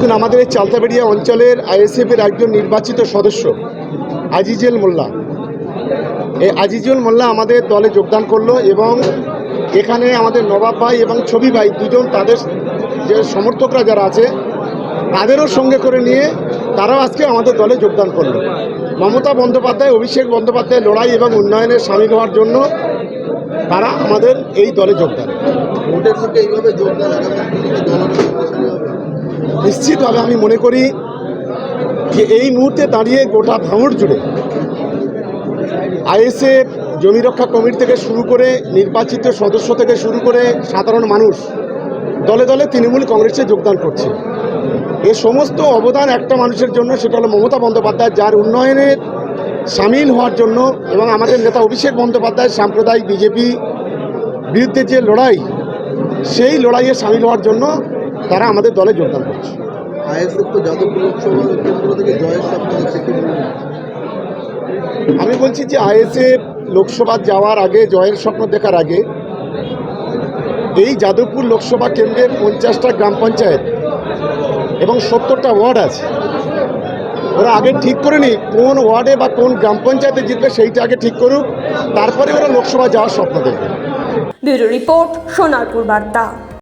দেখুন, আমাদের এই চালতাবেড়িয়া অঞ্চলের আইএসএফের একজন নির্বাচিত সদস্য, আজিজুল মোল্লা। এই আজিজুল মোল্লা আমাদের দলে যোগদান করল এবং এখানে আমাদের নবাব ভাই এবং ছবি ভাই দুজন তাদের যে সমর্থকরা যারা আছে, তাদেরও সঙ্গে করে নিয়ে তারাও আজকে আমাদের দলে যোগদান করল। মমতা বন্দ্যোপাধ্যায়, অভিষেক বন্দ্যোপাধ্যায় লড়াই এবং উন্নয়নে সামিল হওয়ার জন্য তারা আমাদের এই দলে যোগদান। ভোটের এইভাবে যোগদান নিশ্চিতভাবে আমি মনে করি যে এই মুহূর্তে দাঁড়িয়ে গোটা ভাঙড় জুড়ে আইএসএফ, জমি রক্ষা কমিটি থেকে শুরু করে নির্বাচিত সদস্য থেকে শুরু করে সাধারণ মানুষ দলে দলে তৃণমূল কংগ্রেসে যোগদান করছে। এ সমস্ত অবদান একটা মানুষের জন্য, সেটা হলো মমতা বন্দ্যোপাধ্যায়, যার উন্নয়নের সামিল হওয়ার জন্য এবং আমাদের নেতা অভিষেক বন্দ্যোপাধ্যায় সাম্প্রদায়িক বিজেপি বিরুদ্ধে যে লড়াই, সেই লড়াইয়ে সামিল হওয়ার জন্য তারা আমাদের দলে যোগদান করছে। আইএসএফ তো যাদবপুর লোকসভা কেন্দ্র থেকে জয়ের স্বপ্ন দেখছে আমি বলছি যে আইএসএফ লোকসভা যাওয়ার আগে জয়ের স্বপ্ন দেখার আগে এই যাদবপুর লোকসভা কেন্দ্রের পঞ্চাশটা গ্রাম পঞ্চায়েত এবং সত্তরটা ওয়ার্ড আছে। ওরা আগে ঠিক করে নি কোন ওয়ার্ডে বা কোন গ্রাম পঞ্চায়েতে জিতবে সেইটা আগে ঠিক করুক তারপরে ওরা লোকসভা যাওয়ার স্বপ্ন দেখবে। ব্যুরো রিপোর্ট সোনারপুর বার্তা।